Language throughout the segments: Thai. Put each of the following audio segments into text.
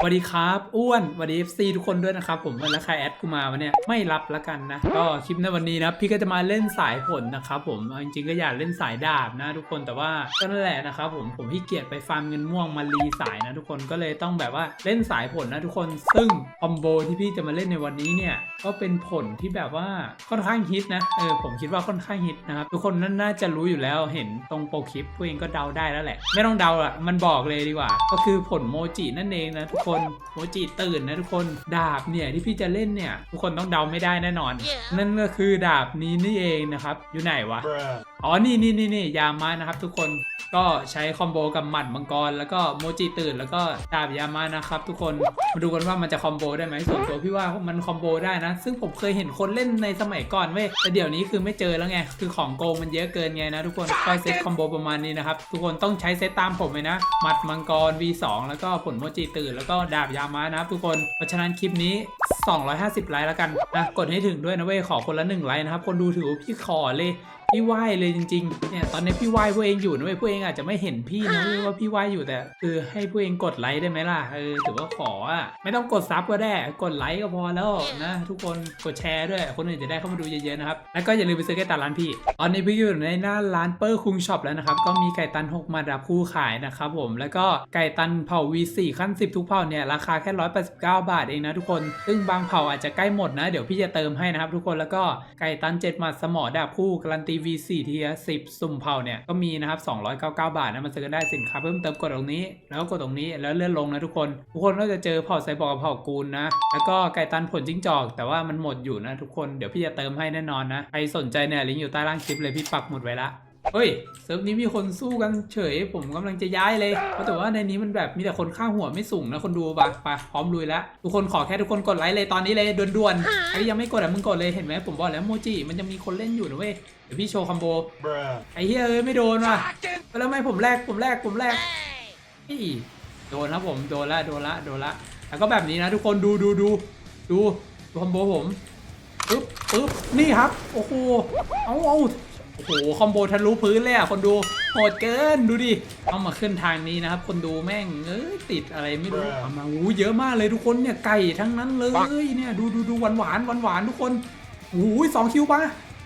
สวัสดีครับอ้วนสวัสดี FC ทุกคนด้วยนะครับผมแล้วใครแอดกูมาวันเนี้ยไม่รับละกันนะ ก็คลิปในวันนี้นะพี่ก็จะมาเล่นสายผลนะครับผมจริงๆก็อยากเล่นสายดาบนะทุกคนแต่ว่าก็นั่นแหละนะครับผมผมขี้เกียจไปฟาร์มเงินม่วงมารีสายนะทุกคนก็เลยต้องแบบว่าเล่นสายผลนะทุกคนซึ่งคอมโบที่พี่จะมาเล่นในวันนี้เนี่ยก็เป็นผลที่แบบว่าค่อนข้างฮิตนะเออผมคิดว่าค่อนข้างฮิตนะครับทุกคนน่าจะรู้อยู่แล้วเห็นตรงโปรคลิปพวเองก็เดาได้แล้วแหละ ไม่ต้องเดาอะมันบอกเลยดีกว่า ก็คือผลโมจินั่นเองนะทุกคนโมจิตื่นนะทุกคนดาบเนี่ยที่พี่จะเล่นเนี่ย ทุกคนต้องเดาไม่ได้แน่นอน นั่นก็คือดาบนี้นี่เองนะครับ อยู่ไหนวะ Bruh. อ๋อนี่นี่นี่นี่ยามานะครับ ทุกคนก็ใช้คอมโบกับหมัดมังกร แล้วก็โมจิตื่นแล้วก็ดาบยามานะครับทุกคนมาดูกันว่ามันจะคอมโบได้ไหมส่วนตัวพี่ว่ามันคอมโบได้นะ ซึ่งผมเคยเห็นคนเล่นในสมัยก่อนเว้ยแต่เดี๋ยวนี้คือไม่เจอแล้วไง คือของโกงมันเยอะเกินไงนะทุกคนก็เซตคอมโบประมาณนี้นะครับ ทุกคนต้องใช้เซตตามผมเลยนะหมัดมังกร V2 แล้วก็ผลโมจิตื่นแล้วก็ดาบยามานะครับทุกคน เพราะฉะนั้นคลิปนี้ 250 ไลค์แล้วกันนะ กดให้ถึงด้วยนะเว้ย ขอคนละ 1 ไลค์นะครับ คนดูถือว่าพี่ขอเลย พี่ไหวเลยจริงๆ เนี่ยตอนนี้พี่ไหวพวกเองอยู่นะเว้ยพวกเองอาจจะไม่เห็นพี่นะเว้ยว่าพี่ไหวอยู่แต่ คือให้พวกเองกดไลค์ได้ไหมล่ะเออถือว่าขออะไม่ต้องกดซับก็ได้ กดไลค์ก็พอแล้วนะทุกคนกดแชร์ด้วย คนอื่นจะได้เข้ามาดูเยอะๆนะครับแล้วก็อย่าลืมไปซื้อไก่ตันร้านพี่ตอนนี้พี่อยู่ในหน้าร้านเปอร์คุงช็อปแล้วนะครับก็มีไก่ตัน6มาดับคู่ขายนะครับผมแล้วก็ไก่ตันเผา V4 ขั้น 10 ทุกเผาเนี่ยราคาแค่ 189 บาทเองนะทุกคน ซึ่งบางเผาอาจจะใกล้หมดนะเดี๋ยวพี่จะเติมให้นะครับทุกคนแล้วก็ไก่ตัน7หมัดสมอดาบคู่การันตี V4 ทีละ10 สุ่มเผาเนี่ย ก็มีนะครับ 299 บาทนะมันซื้อกันได้สินค้าเพิ่มเติมกดตรงนี้ แล้วก็กดตรงนี้แล้วเลื่อนลงนะทุกคน ทุกคนก็จะเจอเผ่าไซบอร์กับเผ่ากูลนะ แล้วก็ไก่ตันผลจิ้งจอก แต่ว่ามันหมดอยู่นะทุกคนเดี๋ยวพี่จะเติมให้แน่นอนนะใครสนใจเนี่ยลิงก์อยู่ใต้ล่างคลิปเลยพี่ปักหมุดไว้ละ เฮ้ยเซิร์ฟนี้มีคนสู้กันเฉย ผมกำลังจะย้ายเลยเพราะแต่ว่าในนี้มันแบบมีแต่คนข้างหัวไม่สูงนะคนดูปะไปพร้อมลุยแล้วทุกคนขอแค่ทุกคนกดไลค์เลยตอนนี้เลยด่วนๆใครยังไม่กดอะมึงกดเลยเห็นไหมผมบอกแล้วโมจิมันจะมีคนเล่นอยู่นะเว้ยเดี๋ยวพี่โชว์คอมโบ Bruh. ไอ้เฮ้ยเอ้ยไม่โดนว่ะแล้วทำไม่ผมแรกผมแรกผมแรกนี่โดนครับผมโดนละโดนละโดนละแล้วก็แบบนี้นะทุกคนดูดูดูดูดูคอมโบผมปึ๊บปึ๊บนี่ครับโอ้โหเอาเอา โอ้โหคอมโบทะลุพื้นเลยอะคนดูโหดเกินดูดิเอามาขึ้นทางนี้นะครับ คนดูแม่งเอ้ยติดอะไรไม่รู้เอามาอู้เยอะมากเลยทุกคนเนี่ยไก่ทั้งนั้นเลยเนี่ยดูดูดูหวานหวานหวานหวานๆทุกคนโอ้ยสองคิวปะ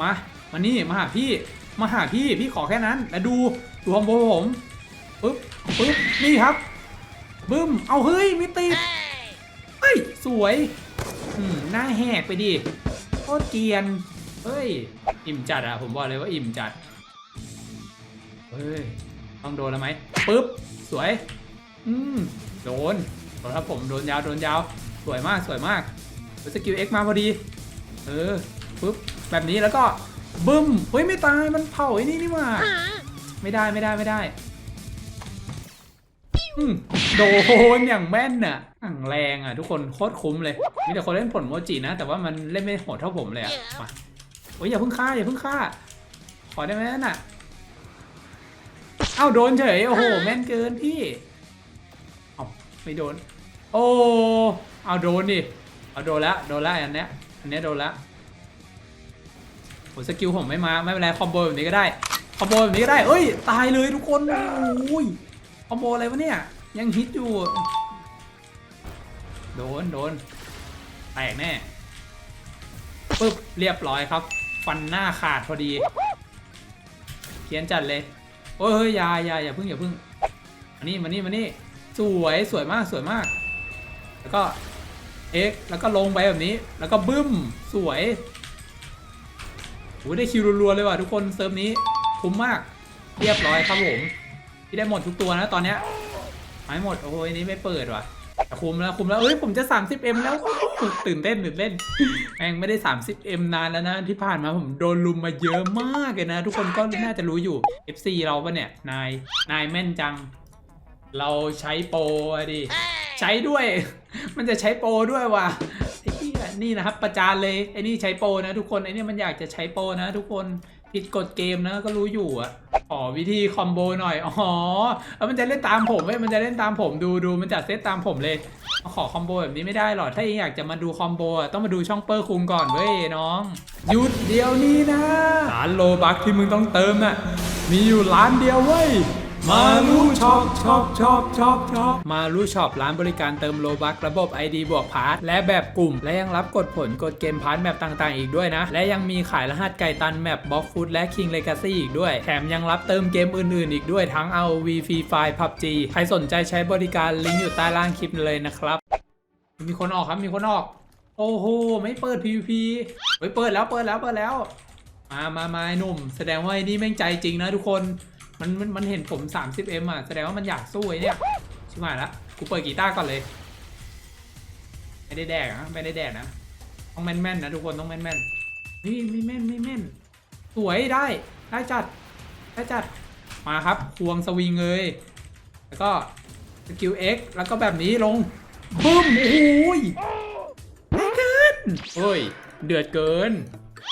มามานี่มาหาพี่มาหาพี่พี่ขอแค่นั้นแล้วดูดูคอมโบผมปึ๊บปึ๊บนี่ครับบึ้มเอาเฮ้ยไม่ติดเฮ้ยสวยอืมหน้าแหกไปดิโคตรเกรียนเฮ้ย อิ่มจัดอะผมบอกเลยว่าอิ่มจัด เฮ้ย ต้องโดนแล้วไหมปึ๊บ สวย อืม โดนโดนครับผม โดนยาว โดนยาว สวยมาก สวยมากสกิลเอ็กมาพอดี เออ ปึ๊บ แบบนี้แล้วก็ บึ้ม เฮ้ย ไม่ตาย มันเผาไอ้นี่นี่หว่าไม่ได้ ไม่ได้ ไม่ได้โดนอย่างแม่นน่ะอ่างแรงอะ ทุกคนโคตรคุ้มเลย มีแต่คนเล่นผลโมจินะ แต่ว่ามันเล่นไม่โหดเท่าผมเลยอะมา โอ้ยอย่าเพิ่งฆ่าอย่าเพิ่งฆ่า ขอได้ไหมนั่นน่ะ เอ้าโดนเฉยโอ้โหแม่นเกินพี่เอาไม่โดน โอ้เอาโดนดิเอาโดนล้วโดนล้วอันเนี้ยอันเนี้ยโดนล้วโหสกิลผมไม่มาไม่เป็นไรคอมโบแบบนี้ก็ได้คอมโบแบบนี้ก็ได้เอ้ยตายเลยทุกคนโอ้ยคอมโบอะไรวะเนี่ย ยังฮิตอยู่ โดนโดนแตกแน่ปึ๊บเรียบร้อยครับ ฟันหน้าขาดพอดี เขียนจัดเลย โอ้ยเฮ้ยยายาอย่าเพิ่งอย่าเพิ่งมานี่มานี่มานี่สวยสวยมากสวยมาก แล้วก็เอ็กแล้วก็ลงไปแบบนี้ แล้วก็บึ้มสวยโอ้ยได้คิวรัวๆเลยว่ะทุกคนเซิร์ฟนี้คุ้มมากเรียบร้อยครับผมที่ได้หมดทุกตัวนะตอนเนี้ยไม่หมดโอ้ยนี่ไม่เปิดว่ะ คุ้มแล้วคุ้มแล้วเอ้ยผมจะ 30M แล้วตื่นเต้นตื่นเต้นแม่งไม่ได้ 30M นานแล้วนะที่ผ่านมาผมโดนลุมมาเยอะมากเลยนะ ทุกคนก็น่าจะรู้อยู่ FC เราปะเนี่ยนายนายแม่นจัง เราใช้โปรอะดิใช้ด้วย มันจะใช้โปรด้วยว่ะไอ้เหี้ยนี่นะครับประจานเลยไอ้นี่ใช้โปรนะทุกคนไอ้นี่มันอยากจะใช้โปรนะทุกคน ผิดกฎเกมนะก็รู้อยู่อะอ๋อวิธีคอมโบหน่อย อ๋อแล้วมันจะเล่นตามผมเว้ยมันจะเล่นตามผมดูดูมันจัดเซตตามผมเลย ขอคอมโบแบบนี้ไม่ได้หรอกถ้าเออยากจะมาดูคอมโบอะต้องมาดูช่องเปอร์คุงก่อนเว้ยน้องหยุดเดียวนี้นะร้านโลบักที่มึงต้องเติมน่ะมีอยู่ร้านเดียวเว้ย มาลูช็อปช็อปช็อปช็อปช็อปมาลูช็อปร้านบริการเติมโลบักระบบ ID บวกพาร์ทและแบบกลุ่ม และยังรับกดผลกดเกมพาร์ทแมปต่างๆ อีกด้วยนะ และยังมีขายรหัสไก่ตันแมปบล็อกฟุตและ King Legacy อีกด้วย แถมยังรับเติมเกมอื่นๆ อีกด้วยทั้ง ROV Free Fire PUBG ใครสนใจใช้บริการลิงก์อยู่ใต้ล่างคลิปเลยนะครับ มีคนออกครับมีคนออก โอ้โหไม่เปิด PVP เฮ้ยเปิดแล้วเปิดแล้วเปิดแล้วมามามาไอ้หนุ่ม แสดงว่าไอ้นี่แม่งใจจริงนะทุกคน มันมันมันเห็นผม 30M อะ แสดงว่ามันอยากสู้ไอ้เนี่ย ชิบหายละ กูเปิดกีตาร์ก่อนเลย ไม่ได้แดกนะ ไม่ได้แดกนะ ต้องแม่นๆนะทุกคนต้องแม่นๆนี่ไม่แม่นไม่แม่น สวยได้ ได้จัด ได้จัด มาครับ ควงสวิงเลย แล้วก็สกิล X แล้วก็แบบนี้ลง บึ้ม โอ้ยเกินเฮ้ย เดือดเกิน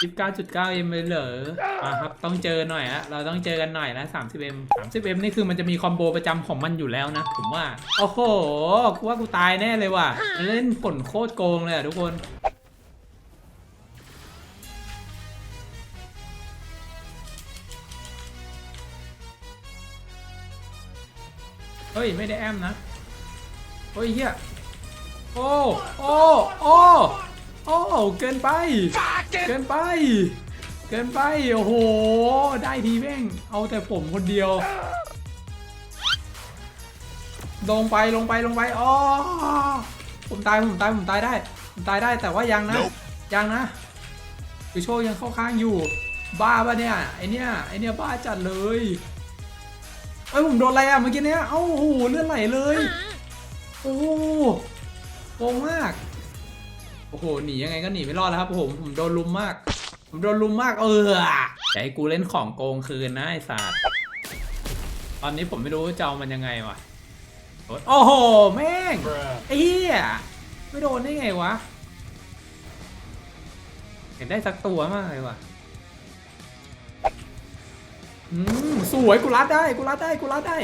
19.9 m เก้าเอ็มเลยเหรอมาครับต้องเจอหน่อยอะเราต้องเจอกันหน่อยนะ 30m 30m นี่คือมันจะมีคอมโบประจำของมันอยู่แล้วนะ ผมว่า โอ้โหกูว่ากูตายแน่เลยว่ะ เล่นผลโคตรโกงเลยอะทุกคนเฮ้ย ไม่ได้แอมนะ เฮ้ยเฮียโอ้ โอ้ โอ้ โอ้เกินไป เกินไป เกินไป โอ้โห ได้ทีแม่ง เอาแต่ผมคนเดียว ลงไปลงไปลงไปอ๋อผมตายผมตายผมตายได้ ผมตายได้แต่ว่ายังนะ ยังนะคือโชคยังเข้าข้างอยู่ บ้าปะเนี่ยไอเนี่ยไอเนี่ยบ้าจัดเลยเอ้ยผมโดนอะไรอะเมื่อกี้เนี้ยเอ้าโอ้โหเลือดไหลเลย โอ้โหโกงมาก โอ้โหหนียังไงก็หนีไม่รอดแล้วครับผมผมโดนลุมมาก ผมโดนลุมมากเออจะให้กูเล่นของโกงคืนนะไอ้สัตว์ตอนนี้ผมไม่รู้จะเอามันยังไงวะโอ้โหแม่งไอ้เหี้ยไม่โดนได้ไงวะเห็นได้สักตัวมากเลยว่ะอืมสวยกูรัดได้กูรัดได้กูรัดได้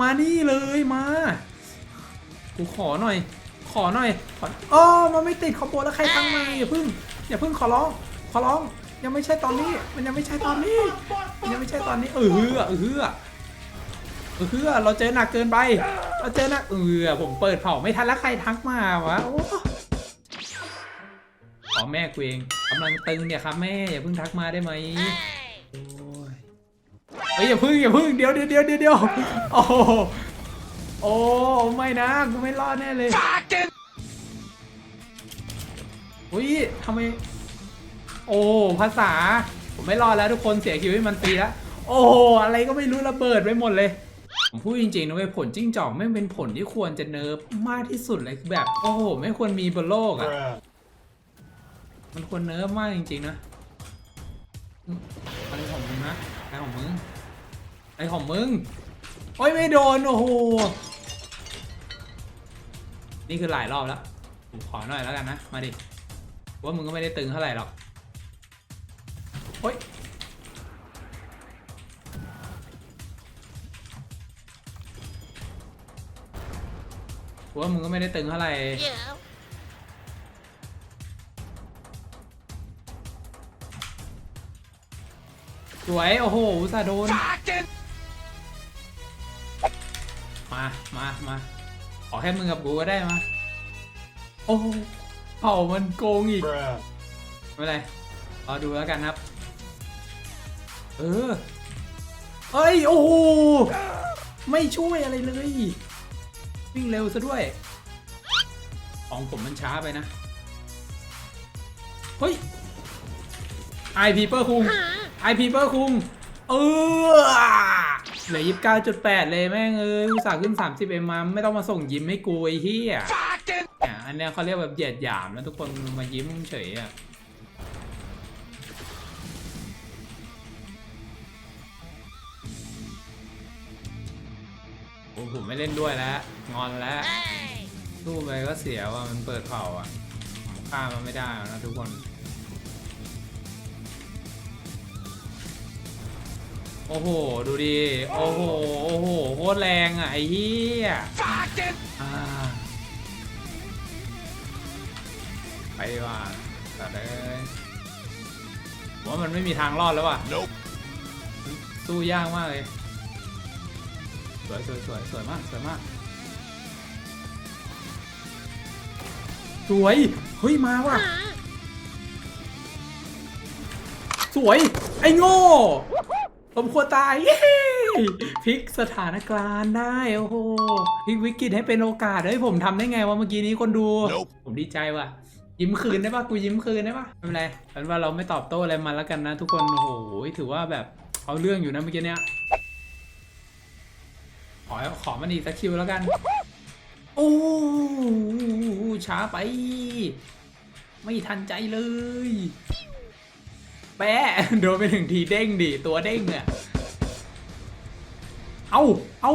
มานี่เลยมา กูขอหน่อย อหน่อยขออ๋อมันไม่ติดคอมโบแล้วใครทั้งมาอย่าพึ่งอย่าพึ่งขอร้องขอร้องยังไม่ใช่ตอนนี้ มันยังไม่ใช่ตอนนี้มันยังไม่ใช่ตอนนี้ เออเฮือเออเฮือเออเฮือเราเจอหนักเกินไป เราเจอหนักเออผมเปิดเผาไม่ทันแล้วใครทักมาวะโอ้ขอแม่กูเองกำลังตึงเนี่ยครับแม่อย่าเพิ่งทักมาได้ไหมโอ้ยเฮ้ยอย่าพึ่งอย่าพึ่งเดี๋ยวเดี๋ยวเดี๋ยวเดี๋ยวเดี๋ยวโอ้ โหโอ้ไม่นะกูไม่รอดแน่เลยอุ้ยทำไม โอ้ภาษา ผมไม่รอดแล้วทุกคนเสียคิวให้มันฟรีแล้วโอ้อะไรก็ไม่รู้ระเบิดไปหมดเลยผมพูดจริงๆนะเว้ยผลจิ้งจอกไม่งเป็นผลที่ควรจะเนิร์ฟมากที่สุดเลยคือแบบ โอ้โห ไม่ควรมีบนโลกอะ มันควรเนิร์ฟมากจริงๆนะอืมอะไรของมึงนะอะไรของมึงไอของมึง โอ้ยไม่โดน โอ้โห นี่คือหลายรอบแล้ว ผมขอหน่อยแล้วกันนะ มาดิ ว่ามึงก็ไม่ได้ตึงเท่าไหร่หรอกโอ้ยว่ามึงก็ไม่ได้ตึงเท่าไหร่สวย โอ้โหอุตส่าห์โดน มา มา มา แค่มึงกับกูก็ได้มาโอ้โหเผ่ามันโกงอีกไม่เป็นไรรอดูแล้วกันครับ เออ เอ้ย โอ้โห ไม่ช่วยอะไรเลย วิ่งเร็วซะด้วย ของผมมันช้าไปนะ เฮ้ย ไอพีเปอร์คุง ไอพีเปอร์คุง เออ เหลือยี่สิบเก้าจุดแปดเลยแม่งเอ้ยอุตส่าห์ขึ้นสามสิบเอ็มมาไม่ต้องมาส่งยิ้มให้กูไอ้เหี้ยเนี่ยอันเนี้ยเขาเรียกแบบเหยียดหยามแล้วทุกคนมายิ้มเฉยอะโอ้ผมไม่เล่นด้วยแล้ว งอนแล้วสู้ไปก็เสียว่ามันเปิดเผาอะฆ่ามันไม่ได้แล้วนะทุกคน โอ้โห ดูดิ โอ้โห โอ้โห โคตรแรงอะ ไอ้เหี้ยอ่าไปดีกว่าตัดเลยผมว่ามันไม่มีทางรอดแล้วว่ะ Nope. สู้ยากมากเลย สวยสวยสวยสวยมากสวยมากสวย เฮ้ย มาว่ะ สวย ไอ้โง่ สมควรตายเย้พลิกสถานการณ์ได้โอ้โหพลิกวิกฤตให้เป็นโอกาสเฮ้ยผมทำได้ไงวะเมื่อกี้นี้คนดู Nope ผมดีใจว่ะ ยิ้มคืนได้ปะกูยิ้มคืนได้ปะไม่เป็นไรเป็นว่าเราไม่ตอบโต้อะไรมันแล้วกันนะ ทุกคนโอ้โหถือว่าแบบเอาเรื่องอยู่นะเมื่อกี้เนี้ยขอขอมันอีกสักคิวแล้วกัน โอ้ช้าไป ไม่ทันใจเลย แปะโดนไปถึงทีเด้งดิตัวเด้งอะเอาเอา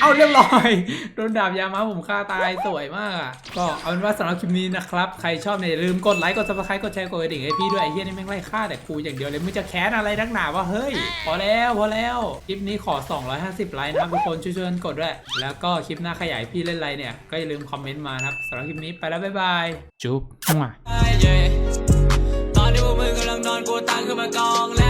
เอาเรียบร้อย โดนดาบยามาผมฆ่าตายสวยมากอะก็เอาเป็นว่าสำหรับคลิปนี้นะครับ ใครชอบเนี่ยอย่าลืมกดไลค์ กดซับสไครต์กดแชร์กดกระดิ่งให้พี่ด้วยไอ้เหี้ยนี่แม่งไล่ฆ่าแต่กูอย่างเดียวเลยมึงจะแค้นอะไรนักหนาวะเฮ้ย พอแล้วพอแล้ว คลิปนี้ขอ 250 ไลค์นะครับทุกคนช่วยๆกันกดด้วย แล้วก็คลิปหน้าขยายพี่เล่นอะไรเนี่ย ก็อย่าลืมคอมเมนต์มานะครับสำหรับคลิปนี้ไปแล้วบ๊ายบาย จุ๊บมั่ว กำลังนอนกูตั้งขึ้นมากองแล้ว